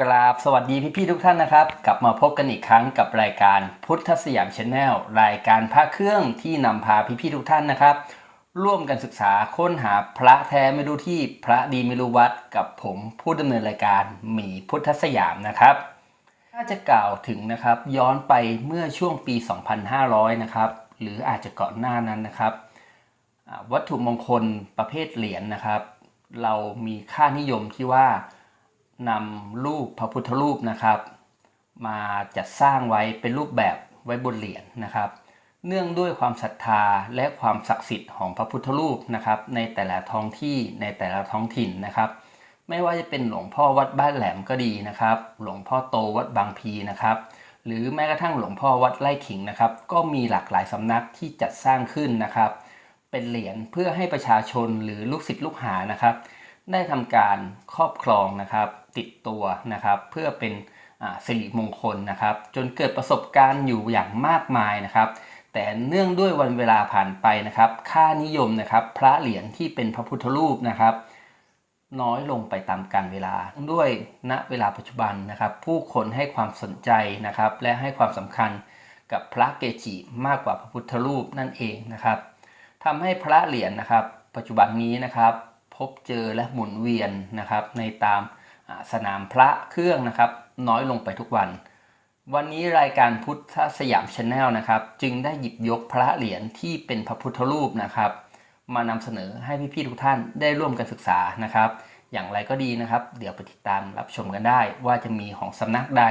กราบสวัสดีพี่ๆทุกท่านนะครับ กลับมาพบกันอีกครั้งกับรายการพุทธสยามชาแนลรายการพระเครื่องที่นำพาพี่ๆทุกท่านนะครับ ร่วมกันศึกษาค้นหาพระแท้ไม่รู้ที่พระดีไม่รู้วัดกับผมผู้ดำเนินรายการหมีพุทธสยามนะครับ ถ้าจะกล่าวถึงนะครับย้อนไปเมื่อช่วงปี 2500 นะครับหรืออาจจะก่อนหน้านั้นนะครับวัตถุมงคลประเภทเหรียญนะครับ เรามีค่านิยมที่ว่า นำรูปพระพุทธรูปนะครับ มาจัดสร้างไว้เป็นรูปแบบไว้บนเหรียญนะครับ เนื่องด้วยความศรัทธาและความศักดิ์สิทธิ์ของพระพุทธรูปนะครับ ในแต่ละท้องที่ในแต่ละท้องถิ่นนะครับ ไม่ว่าจะเป็นหลวงพ่อวัดบ้านแหลมก็ดีนะครับ หลวงพ่อโตวัดบางพีนะครับ หรือแม้กระทั่งหลวงพ่อวัดไร่ขิงนะครับ ก็มีหลากหลายสำนักที่จัดสร้างขึ้นนะครับ เป็นเหรียญเพื่อให้ประชาชนหรือลูกศิษย์ลูกหานะครับ ได้ทำการครอบครองนะครับ ติดตัวนะครับ เพื่อเป็นสิริมงคลนะครับ จนเกิดประสบการณ์อยู่อย่างมากมายนะครับ แต่เนื่องด้วยวันเวลาผ่านไปนะครับ ค่านิยมนะครับ พระเหรียญที่เป็นพระพุทธรูปนะครับ น้อยลงไปตามกาลเวลา ด้วยณเวลาปัจจุบันนะครับ ผู้คนให้ความสนใจนะครับ และให้ความสำคัญกับพระเกจิมากกว่าพระพุทธรูปนั่นเองนะครับทำให้พระเหรียญนะครับ ปัจจุบันนี้นะครับ พบเจอและหมุนเวียนนะครับ ในตาม สนามพระเครื่องนะครับ น้อยลงไปทุกวัน วันนี้รายการพุทธสยามชาแนลนะครับ จึงได้หยิบยกพระเหรียญที่เป็นพระพุทธรูปนะครับ มานำเสนอให้พี่ๆทุกท่านได้ร่วมกันศึกษานะครับ อย่างไรก็ดีนะครับ เดี๋ยวไปติดตามรับชมกันได้ ว่าจะมีของสำนักใด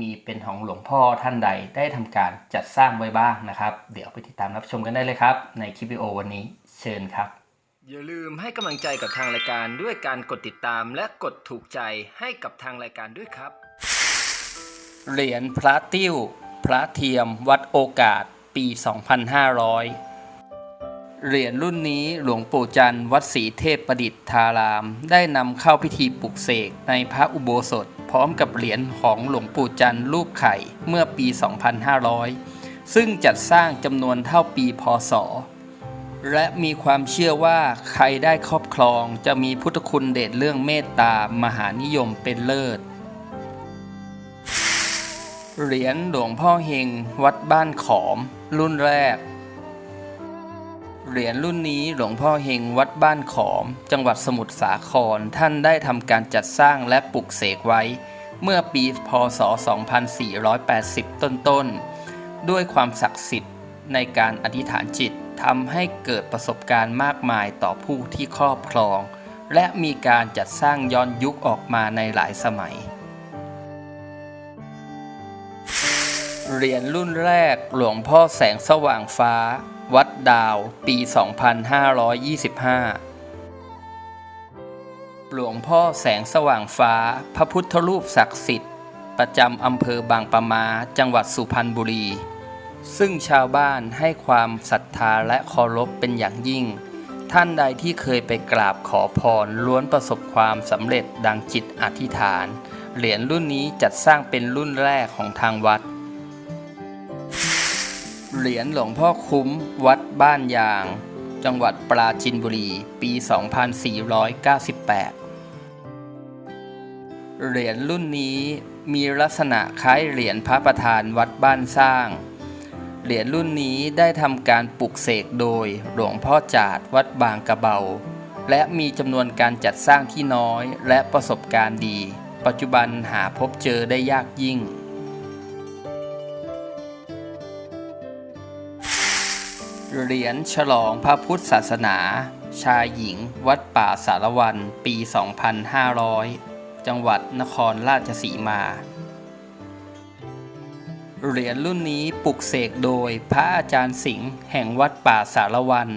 มีเป็นของหลวงพ่อท่านใดได้ทำการจัดสร้างไว้บ้างนะครับ เดี๋ยวไปติดตามรับชมกันได้เลยครับ ในคลิปวิดีโอวันนี้เชิญครับ อย่าลืมให้กำลังใจกับทางรายการด้วยการกดติดตามและกดถูกใจให้กับทางรายการด้วยครับ เหรียญพระติ้ว พระเทียมวัดโอกาสปี 2500 เหรียญรุ่นนี้หลวงปู่จันทร์วัดศรีเทพประดิษฐาราม ได้นำเข้าพิธีปลุกเสกในพระอุโบสถ พร้อมกับเหรียญของหลวงปู่จันทร์รูปไข่เมื่อปี 2500 ซึ่งจัดสร้างจำนวนเท่าปีพศ และมีความเชื่อว่าใครได้ครอบครองจะมีพุทธคุณเดชเรื่องเมตตามหานิยมเป็นเลิศ เหรียญหลวงพ่อเฮงวัดบ้านขอม รุ่นแรก เหรียญรุ่นนี้หลวงพ่อเฮงวัดบ้านขอม จังหวัดสมุทรสาครท่านได้ทำการจัดสร้างและปลุกเสกไว้ เมื่อปีพศ 2480 ต้นๆ ด้วยความศักดิ์สิทธิ์ในการอธิษฐานจิต ทำให้เกิดประสบการณ์มากมายต่อผู้ที่ครอบครอง และมีการจัดสร้างย้อนยุคออกมาในหลายสมัย เหรียญรุ่นแรกหลวงพ่อแสงสว่างฟ้า วัดดาว ปี 2525หลวงพ่อแสงสว่างฟ้า พระพุทธรูปศักดิ์สิทธิ์ ประจำอำเภอบางปะมา จังหวัดสุพรรณบุรี ซึ่งชาวบ้านให้ความศรัทธาและเคารพเป็นอย่างยิ่ง ท่านใดที่เคยไปกราบขอพรล้วนประสบความสำเร็จดังจิตอธิษฐาน เหรียญรุ่นนี้จัดสร้างเป็นรุ่นแรกของทางวัด เหรียญหลวงพ่อคุ้มวัดบ้านยาง จังหวัดปราจินบุรี ปี 2498เหรียญรุ่นนี้มีลักษณะคล้ายเหรียญพระประธานวัดบ้านสร้าง เหรียญรุ่นนี้ได้ทำการปลุกเสกโดยหลวงพ่อจาดวัดบางกระเบา และมีจำนวนการจัดสร้างที่น้อยและประสบการณ์ดี ปัจจุบันหาพบเจอได้ยากยิ่ง เหรียญฉลองพระพุทธศาสนา ชายหญิง วัดป่าสารวัน ปี 2500 จังหวัดนครราชสีมา เหรียญรุ่นนี้ปลุกเสกโดยพระอาจารย์สิงห์แห่งวัดป่าสารวัน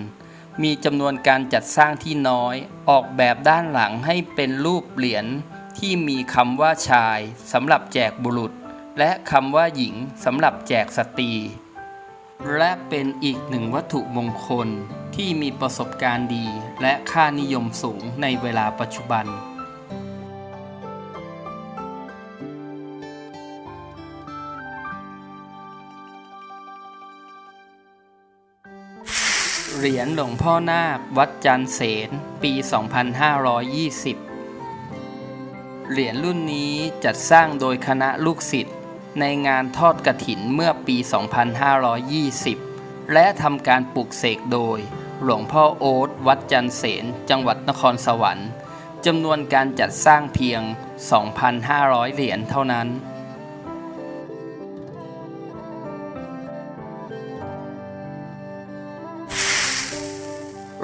มีจำนวนการจัดสร้างที่น้อย ออกแบบด้านหลังให้เป็นรูปเหรียญที่มีคำว่าชายสำหรับแจกบุรุษ และคำว่าหญิงสำหรับแจกสตรี และเป็นอีกหนึ่งวัตถุมงคลที่มีประสบการณ์ดีและค่านิยมสูงในเวลาปัจจุบัน เหรียญหลวงพ่อนาควัดจันเสนปี 2520 เหรียญรุ่นนี้จัดสร้างโดยคณะลูกศิษย์ในงานทอดกระถินเมื่อปี 2520 และทำการปลูกเสกโดย หลวงพ่อโอ๊ตวัดจันเสนจังหวัดนครสวรรค์จำนวนการจัดสร้างเพียง 2,500 เหรียญเท่านั้น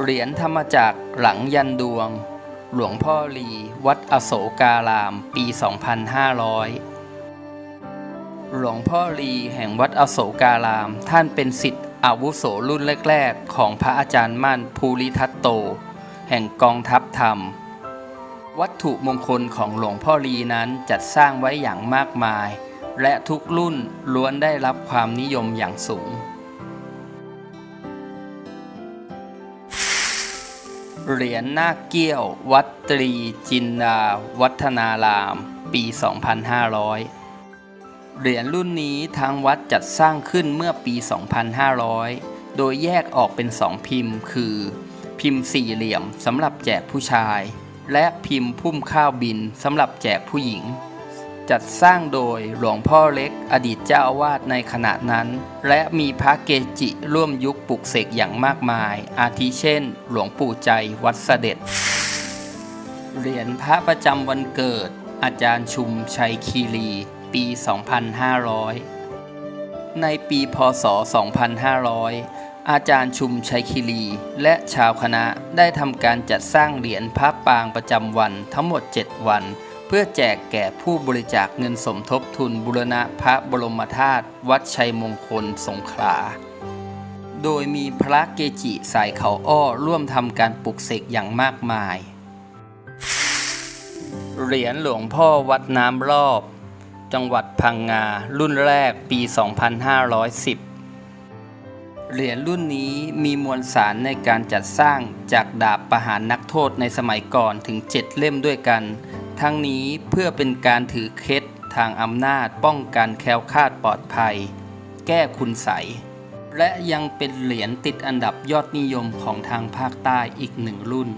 เหรียญธรรมจากรหลังยันดวง หลวงพ่อลี วัดอโศการาม ปี 2500 หลวงพ่อลีแห่งวัดอโศการาม ท่านเป็นสิทธิ์อาวุโสรุ่นแรก ๆ ของพระอาจารย์มั่นภูริทัตโต แห่งกองทัพธรรม วัตถุมงคลของหลวงพ่อลีนั้นจัดสร้างไว้อย่างมากมาย และทุกรุ่นล้วนได้รับความนิยมอย่างสูง เหรียญหน้าเกี้ยววัดตรีจินดาวัฒนาราม ปี 2500 เหรียญรุ่นนี้ทางวัดจัดสร้างขึ้นเมื่อปี 2500 โดยแยกออกเป็นสองพิมพ์ คือ พิมพ์สี่เหลี่ยมสำหรับแจกผู้ชาย และพิมพ์พุ่มข้าวบินสำหรับแจกผู้หญิง จัดสร้างโดยหลวงพ่อเล็กอดีตเจ้าอาวาสในขณะนั้น และมีพระเกจิร่วมยุคปลุกเสกอย่างมากมาย อาทิเช่น หลวงปู่ใจวัดเสด็จ เหรียญพระประจำวันเกิด อาจารย์ชุมชัยคีรี ปี 2500 ในปีพศ 2500 อาจารย์ชุมชัยคีรีและชาวคณะได้ทำการจัดสร้างเหรียญพระปางประจำวันทั้งหมด 7 วัน พื่อแจกแก่ผู้บริจาคเงินสมทบทุนบุรณะพระบรมธาตุวัดชัยมงคลสงขลา โดยมีพระเกจิสายเขาอ้อร่วมทำการปลุกเสกอย่างมากมาย เหรียญหลวงพ่อวัดน้ำรอบ จังหวัดพังงา รุ่นแรกปี 2510เหรียญรุ่นนี้มีมวลสารในการจัดสร้างจากดาบประหารนักโทษในสมัยก่อนถึง 7 เล่มด้วยกัน ทั้งนี้เพื่อเป็นการถือเคล็ดทางอำนาจป้องกันแคล้วคลาดปลอดภัย แก้คุณใสและยังเป็นเหรียญติดอันดับยอดนิยมของทางภาคใต้อีกหนึ่งรุ่น